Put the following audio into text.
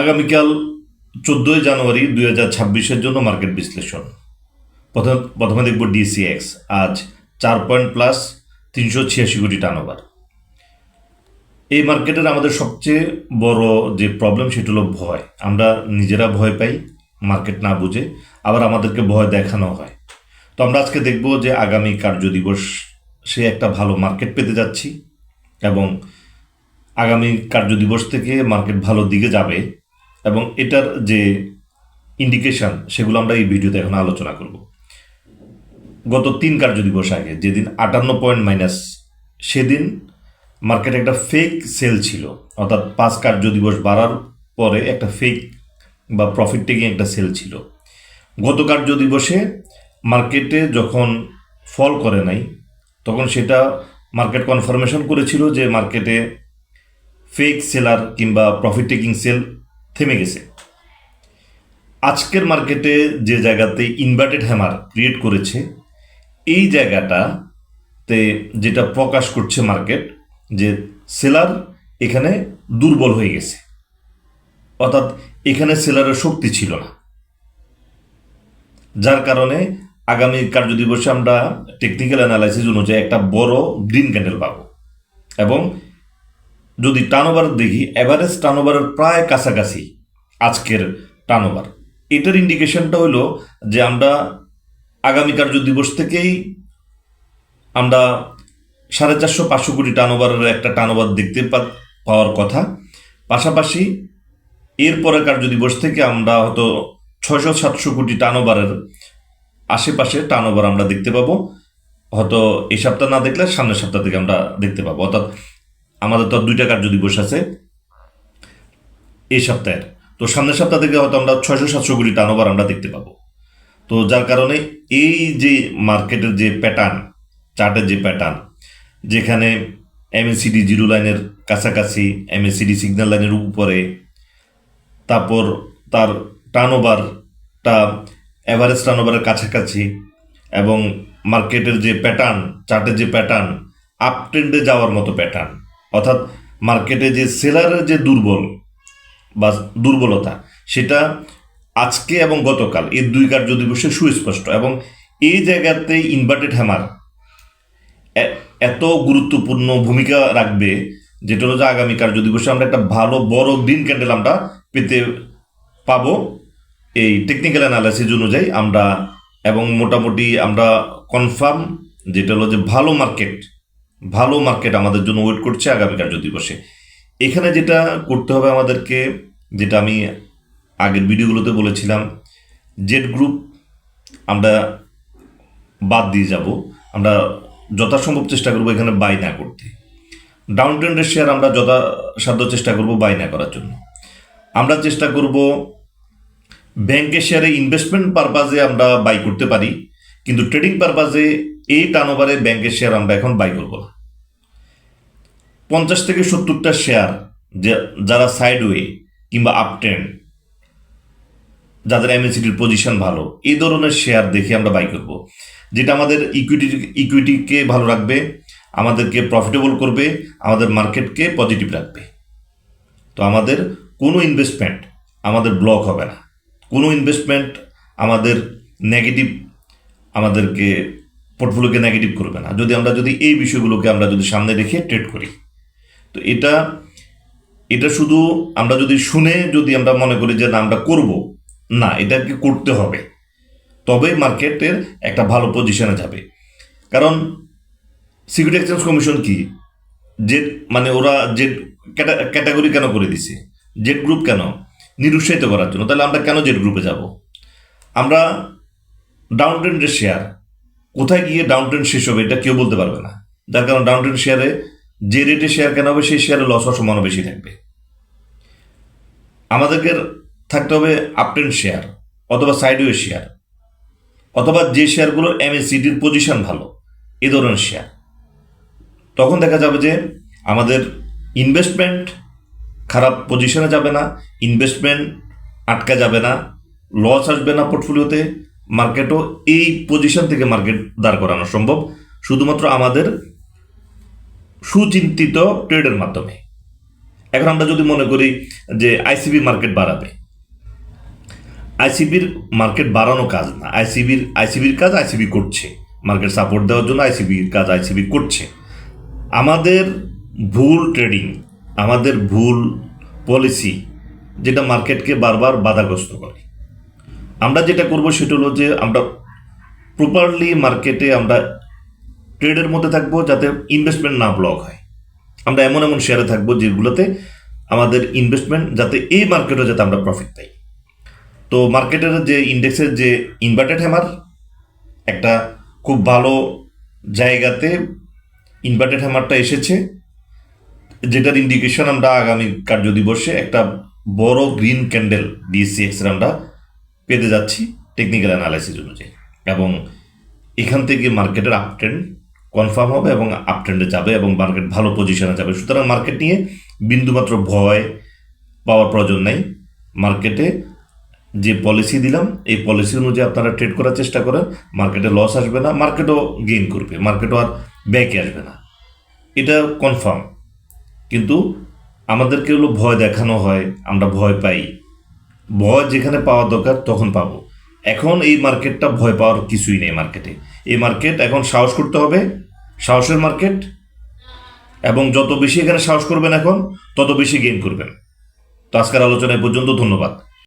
আগামীকাল চোদ্দোই জানুয়ারি দুই হাজার ছাব্বিশের জন্য মার্কেট বিশ্লেষণ। প্রথম প্রথমে দেখব ডিসিএক্স। আজ চার পয়েন্ট প্লাস তিনশো ছিয়াশি কোটি টার্নওভার এই মার্কেটের আমাদের সবচেয়ে বড় যে প্রবলেম সেটা হলো ভয়। আমরা নিজেরা ভয় পাই, মার্কেট না বুঝে, আবার আমাদেরকে ভয় দেখানো হয়। তো আমরা আজকে দেখব যে আগামী কার্য দিবস সে একটা ভালো মার্কেট পেতে যাচ্ছি এবং আগামী কার্য দিবস থেকে মার্কেট ভালো দিকে যাবে। এবং এটার যে ইন্ডিকেশন সেগুলো আমরা এই ভিডিওতে এখন আলোচনা করব। গত তিন কার্য দিবস আগে, যেদিন আটান্ন পয়েন্ট মাইনাস, সেদিন মার্কেটে একটা ফেক সেল ছিল। অর্থাৎ পাঁচ কার্য দিবস বাড়ার পরে একটা ফেক বা প্রফিট টেকিং একটা সেল ছিল। গত কার্য দিবসে মার্কেটে যখন ফল করে নাই, তখন সেটা মার্কেট কনফার্মেশন করেছিল যে মার্কেটে ফেক সেলার কিংবা প্রফিট টেকিং সেল থেমে গেছে। আজকের মার্কেটে যে জায়গাতে ইনভার্টেড হ্যামার ক্রিয়েট করেছে, এই জায়গাটাতে যেটা প্রকাশ করছে মার্কেট, যে সেলার এখানে দুর্বল হয়ে গেছে। অর্থাৎ এখানে সেলারের শক্তি ছিল না। যার কারণে আগামী কার্য দিবসে আমরা টেকনিক্যাল অ্যানালাইসিস অনুযায়ী একটা বড় গ্রিন ক্যান্ডেল পাবো এবং যদি টার্নওভার দেখি অ্যাভারেজ টার্নওভারের প্রায় কাছাকাছি আজকের টার্নওভার এটার ইন্ডিকেশনটা হলো যে আমরা আগামী কার্য দিবস থেকেই আমরা সাড়ে চারশো পাঁচশো কোটি টার্নওভারের একটা টার্নওভার দেখতে পাওয়ার কথা। পাশাপাশি এরপরে কার্য দিবস থেকে আমরা হয়তো ছয়শো সাতশো কোটি টার্নওভারের আশেপাশে টার্নওভার আমরা দেখতে পাবো। হয়তো এই সপ্তাহ না দেখলে সামনের সপ্তাহ থেকে আমরা দেখতে পাবো। অর্থাৎ আমাদের তো আর দুইটা যদি দিবস আছে এই সপ্তাহের। তো সামনের সপ্তাহ থেকে হয়তো আমরা ছয়শো, সাতশো কোটি টার্নওভার আমরা দেখতে পাবো। তো যার কারণে এই যে মার্কেটের যে প্যাটার্ন চার্টের যে প্যাটার্ন যেখানে এমএসিডি জিরো লাইনের কাছাকাছি এমএসিডি সিগন্যাল লাইনের উপরে, তারপর তার টার্নওভারটা অ্যাভারেজ টার্নওভারের কাছাকাছি এবং মার্কেটের যে প্যাটার্ন চার্টের যে প্যাটার্ন আপ ট্রেন্ডে যাওয়ার মতো প্যাটার্ন অর্থাৎ মার্কেটে যে সেলারের যে দুর্বল বা দুর্বলতা, সেটা আজকে এবং গতকাল, এই দুই কার্য দিবসে সুস্পষ্ট এবং এই জায়গাতে ইনভার্টেড হ্যামার এত গুরুত্বপূর্ণ ভূমিকা রাখবে, যেটা হলো যে আগামী কার্য দিবসে আমরা একটা ভালো, বড় গ্রিন ক্যান্ডেল আমরা পেতে পাবো। এই টেকনিক্যাল অ্যানালাইসিস অনুযায়ী আমরা এবং মোটামুটি আমরা কনফার্ম যেটা হলো যে ভালো মার্কেট ভালো মার্কেট আমাদের জন্য ওয়েট করছে আগামী কার্য দিবসে। এখানে যেটা করতে হবে আমাদেরকে, যেটা আমি আগের ভিডিওগুলোতে বলেছিলাম জেড গ্রুপ আমরা বাদ দিয়ে যাব। আমরা যথাসম্ভব চেষ্টা করব এখানে বাই না করতে। ডাউন ট্রেন্ডের শেয়ার আমরা যথাসাধ্য চেষ্টা করব বাই না করার জন্য। আমরা চেষ্টা করব ব্যাংকের শেয়ারে ইনভেস্টমেন্ট পারপাজে আমরা বাই করতে পারি, কিন্তু ট্রেডিং পারপাজে এই টার্নওভারে ব্যাংকের শেয়ার আমরা এখন বাই করব। পঞ্চাশ থেকে সত্তরটা শেয়ার যারা সাইডওয়ে কিংবা আপ ট্রেন্ড যাদের এমএসিটির পজিশন ভালো, এই ধরনের শেয়ার দেখে আমরা বাই করব। যেটা আমাদের ইকুইটি ইকুইটিকে ভালো রাখবে, আমাদেরকে প্রফিটেবল করবে, আমাদের মার্কেটকে পজিটিভ রাখবে। তো আমাদের কোনো ইনভেস্টমেন্ট আমাদের ব্লক হবে না। কোনো ইনভেস্টমেন্ট আমাদের নেগেটিভ আমাদেরকে পোর্টফোলিওকে নেগেটিভ করবে না। যদি আমরা যদি এই বিষয়গুলোকে আমরা যদি সামনে রেখে ট্রেড করি, তো এটা এটা শুধু আমরা যদি শুনে যদি আমরা মনে করি যে না, আমরা করব, না, এটাকে করতে হবে, তবেই মার্কেটের একটা ভালো পজিশনে যাবে। কারণ সিকিউরিটি এক্সচেঞ্জ কমিশন কি? যে মানে ওরা যে ক্যাটাগরি কেন করে দিছে? জেড গ্রুপ কেন? নিরুৎসাহিত করার জন্য। তাহলে আমরা কেন জেড গ্রুপে যাব? আমরা ডাউন ট্রেন্ডের শেয়ার কোথায় গিয়ে ডাউন ট্রেন্ড শেষ হবে, এটা কেউ বলতে পারবে না। যার কারণ ডাউন ট্রেন্ড শেয়ারে যে রেটে শেয়ার কেনা হবে, সেই শেয়ারে লস হওয়ার সম্ভাবনা বেশি থাকবে। আমাদেরকে থাকতে হবে আপট্রেন্ড শেয়ার অথবা সাইডওয়ে শেয়ার অথবা যে শেয়ারগুলোর এমএসিডির পজিশন ভালো, এ ধরনের শেয়ার তখন দেখা যাবে যে আমাদের ইনভেস্টমেন্ট খারাপ পজিশনে যাবে না ইনভেস্টমেন্ট আটকা যাবে না লস আসবে না পোর্টফোলিওতে মার্কেটও এই পজিশন থেকে মার্কেট দাঁড় করানো সম্ভব। শুধুমাত্র আমাদের সুচিন্তিত ট্রেডের মাধ্যমে। এখন আমরা যদি মনে করি যে আইসিবি মার্কেট বাড়াবে। আইসিবির মার্কেট বাড়ানো কাজ না। আইসিবির আইসিবির কাজ আইসিবি করছে। মার্কেট সাপোর্ট দেওয়ার জন্য আইসিবির কাজ আইসিবি করছে। আমাদের ভুল ট্রেডিং আমাদের ভুল পলিসি যেটা মার্কেটকে বারবার বাধাগ্রস্ত করে। আমরা যেটা করব সেটা হলো যে আমরা প্রপারলি মার্কেটে আমরা ট্রেডের মধ্যে থাকব যাতে ইনভেস্টমেন্ট না ব্লক হয়। আমরা এমন এমন শেয়ারে থাকব যেগুলোতে আমাদের ইনভেস্টমেন্ট যাতে এই মার্কেটে যাতে আমরা প্রফিট পাই। তো মার্কেটের যে ইন্ডেক্সের যে ইনভার্টেড হ্যামার একটা খুব ভালো জায়গাতে ইনভার্টেড হ্যামারটা এসেছে, যেটার ইন্ডিকেশন আমরা আগামী কার্যদিবসে একটা বড় গ্রিন ক্যান্ডেল ডিএসসিএক্স এর আমরা পেতে যাচ্ছি টেকনিক্যাল অ্যানালাইসিস অনুযায়ী। এবং এখান থেকে মার্কেটের আপ ট্রেন্ড কনফার্ম হবে এবং আপ ট্রেন্ডে যাবে এবং মার্কেট ভালো পজিশনে যাবে। সুতরাং মার্কেট নিয়ে বিন্দুমাত্র ভয় পাওয়ার প্রয়োজন নেই। মার্কেটে যে পলিসি দিলাম, এই পলিসি অনুযায়ী আপনারা ট্রেড করার চেষ্টা করেন। মার্কেটে লস আসবে না মার্কেটও গেইন করবে। মার্কেটও আর ব্যাকে আসবে না। এটা কনফার্ম কিন্তু আমাদেরকে হলো ভয় দেখানো হয়, আমরা ভয় পাই। ভয় যেখানে পাওয়া দরকার তখন পাবো। এখন এই মার্কেটটা ভয় পাওয়ার কিছুই নেই মার্কেটে। এই মার্কেট এখন সাহস করতে হবে। সাহসের মার্কেট। এবং যত বেশি এখানে সাহস করবেন এখন, তত বেশি গেইন করবেন। তো আজকের আলোচনা পর্যন্ত ধন্যবাদ।